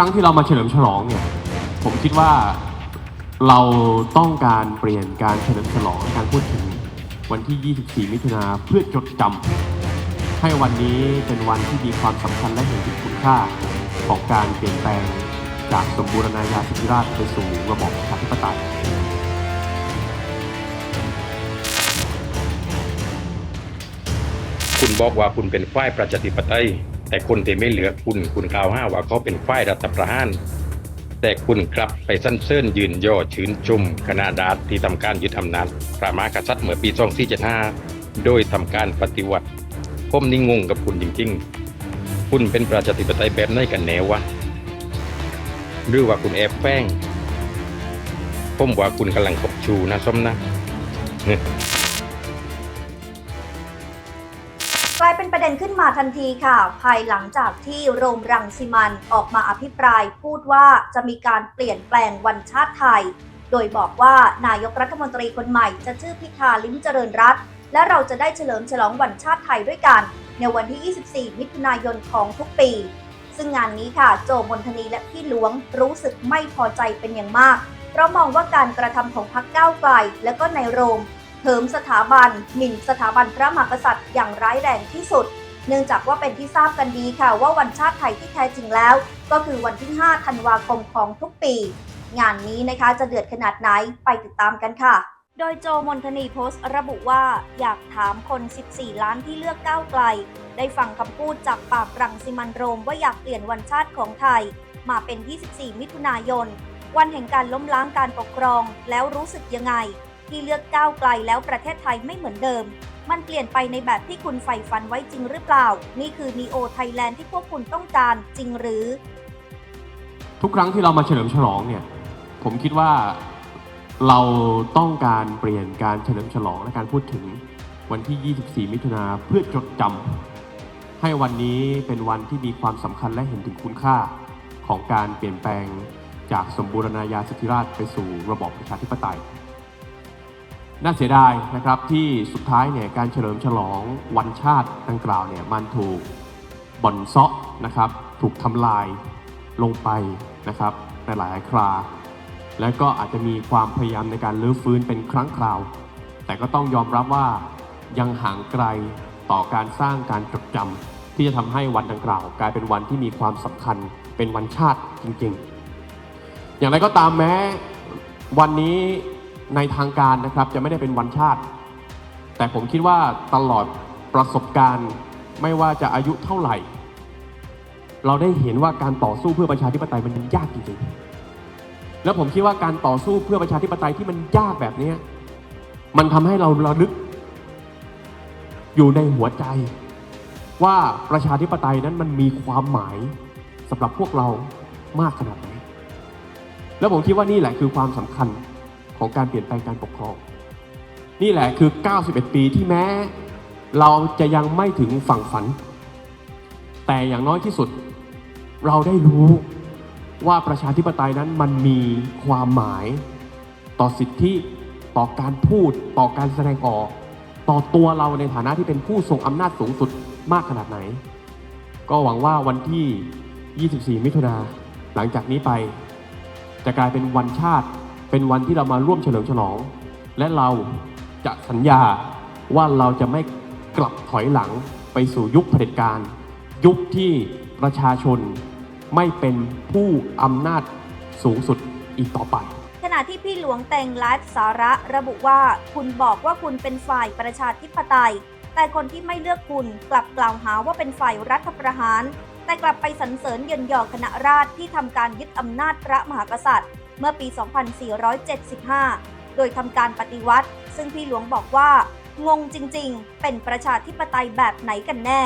ครั้งที่เรามาเฉลิมฉลองเนี่ย ผมคิดว่าเราต้องการเปลี่ยนการเฉลิมฉลองการพูดถึงวันที่ 24 มิถุนาเพื่อจดจำให้วันนี้เป็นวันที่มีความสำคัญและเห็นถึงคุณค่าของการเปลี่ยนแปลงจากสมบูรณาญาสิทธิราชย์ไปสู่ระบอบประชาธิปไตยคุณบอกว่าคุณเป็นฝ่ายประชาธิปไตย แต่คนที่ไม่เหลือคุณคุณกล่าวหาว่าเขาเป็นฝ่ายรัฐประหาร แต่คุณกลับไปสั้นเซินยืนย่อชื่นชมคณะดาษที่ทำการยึดอำนาจพระมหากษัตริย์เมื่อปี2475โดยทำการปฏิวัติผมนี่งงกับคุณจริงๆ คุณเป็นประชาธิปไตยแบบไหนกันแนววะ หรือว่าคุณแอบแฝงผมว่าคุณกำลังกบชูนะส้มนะ เป็นประเด็นขึ้นมาทันทีค่ะ ภายหลังจากที่โรมรังสิมันออกมาอภิปรายพูดว่าจะมีการเปลี่ยนแปลงวันชาติไทย โดยบอกว่านายกรัฐมนตรีคนใหม่จะชื่อพิธาลิ้มเจริญรัตน์และเราจะได้เฉลิมฉลองวันชาติไทยด้วยกัน ในวันที่ 24 มิถุนายนของทุกปี ซึ่งงานนี้ค่ะโจมนทนีและพี่หลวงรู้สึกไม่พอใจเป็นอย่างมาก เพราะมองว่าการกระทำของพรรคก้าวไกลและก็ในโรม เถิมสถาบันหมิ่นสถาบันพระมหากษัตริย์อย่างร้ายแรงที่สุด เนื่องจากว่าเป็นที่ทราบกันดีค่ะว่าวันชาติไทยที่แท้จริงแล้ว ก็คือวันที่ 5 ธันวาคมของทุกปี งานนี้นะคะจะเดือดขนาดไหนไปติดตามกันค่ะ โดยโจมนทนีโพสต์ระบุว่าอยากถามคน 14 ล้านที่เลือกก้าวไกล ได้ฟังคำพูดจากปากรังสิมันโรมว่าอยากเปลี่ยนวันชาติของไทย มาเป็น 24 มิถุนายน วันแห่งการล้มล้างการปกครองแล้วรู้สึกยังไง ที่เลือกก้าวไกลแล้วประเทศไทยไม่เหมือนเดิม มันเปลี่ยนไปในแบบที่คุณใฝ่ฝันไว้จริงหรือเปล่า นี่คือ Neo Thailand ที่พวกคุณต้องการจริงหรือ ทุกครั้งที่เรามาเฉลิมฉลองเนี่ย ผมคิดว่าเราต้องการเปลี่ยนการเฉลิมฉลองและการพูดถึงวันที่ 24 มิถุนาเพื่อจดจำให้วันนี้เป็นวันที่มีความสำคัญและเห็นถึงคุณค่าของการเปลี่ยนแปลงจากสมบูรณาญาสิทธิราชย์ไปสู่ระบอบประชาธิปไตย น่าเสียดายนะครับที่สุดท้ายเนี่ยการเฉลิมฉลองวันชาติดังกล่าวเนี่ยมันถูกบ่อนเซาะนะครับถูกทำลายลงไปนะครับในหลายครา และก็อาจจะมีความพยายามในการลื้อฟื้นเป็นครั้งคราว แต่ก็ต้องยอมรับว่ายังห่างไกลต่อการสร้างการจดจำที่จะทำให้วันดังกล่าว กลายเป็นวันที่มีความสำคัญเป็นวันชาติจริงๆ อย่างไรก็ตามแม้วันนี้ ในทางการนะครับจะไม่ได้เป็นวันชาติ แต่ผมคิดว่าตลอดประสบการณ์ไม่ว่าจะอายุเท่าไหร่ เราได้เห็นว่าการต่อสู้เพื่อประชาธิปไตยมันยากจริงๆ แล้วผมคิดว่าการต่อสู้เพื่อประชาธิปไตยที่มันยากแบบนี้มันทำให้เราระลึก อยู่ในหัวใจ ว่าประชาธิปไตยนั้นมันมีความหมายสำหรับพวกเรามากขนาดไหนแล้วผมคิดว่านี่แหละคือความสำคัญ ของการเปลี่ยนแปลงการปกครอง นี่แหละคือ 91 ปีที่แม้ เราจะยังไม่ถึงฝั่งฝัน แต่อย่างน้อยที่สุด เราได้รู้ว่าประชาธิปไตยนั้นมันมีความหมาย ต่อสิทธิต่อการพูดต่อการแสดงออก ต่อตัวเราในฐานะที่เป็นผู้ทรงอำนาจสูงสุดมากขนาดไหน ก็หวังว่าวันที่ 24 มิถุนาหลังจากนี้ไป จะกลายเป็นวันชาติ เป็นวันที่เรามาร่วมเฉลิมฉลอง และเราจะสัญญาว่าเราจะไม่กลับถอยหลังไปสู่ยุคเผด็จการ ยุคที่ประชาชนไม่เป็นผู้อำนาจสูงสุดอีกต่อไป ขณะที่พี่หลวงแต่งไลฟ์สาระระบุว่าคุณบอกว่าคุณเป็นฝ่ายประชาธิปไตย แต่คนที่ไม่เลือกคุณกลับกล่าวหาว่าเป็นฝ่ายรัฐประหาร แต่กลับไปสรรเสริญเยินยอคณะราษฎรที่ทำการยึดอำนาจพระมหากษัตริย์ เมื่อปี 2475 โดยทำการปฏิวัติ ซึ่งพี่หลวงบอกว่า งงจริงๆ เป็นประชาธิปไตยแบบไหนกันแน่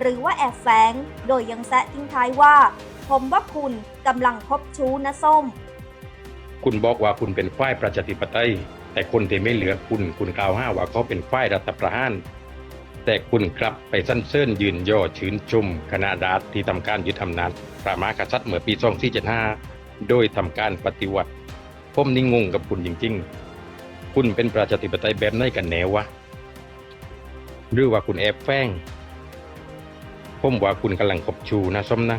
หรือว่าแอบแฝง โดยยังแซะทิ้งท้ายว่า ผมว่าคุณกำลังคบชู้นะส้ม คุณบอกว่าคุณเป็นฝ่ายประชาธิปไตย แต่คนที่ไม่เหลือคุณ คุณกล่าวหาว่าเขาเป็นฝ่ายรัฐประหารแต่คุณกลับไปสั้นเซินยืนย่อชื่นชุมคณะดาษที่ทำการยึดอำนาจพระมหากษัตริย์เมื่อปี 2475 โดยทำการปฏิวัติผมนี่งงกับคุณจริง ๆ คุณเป็นประชาธิปไตยแบบไหนกันแน่วะ หรือว่าคุณแอบแฝงผมว่าคุณกำลังขบชูนะส้มนะ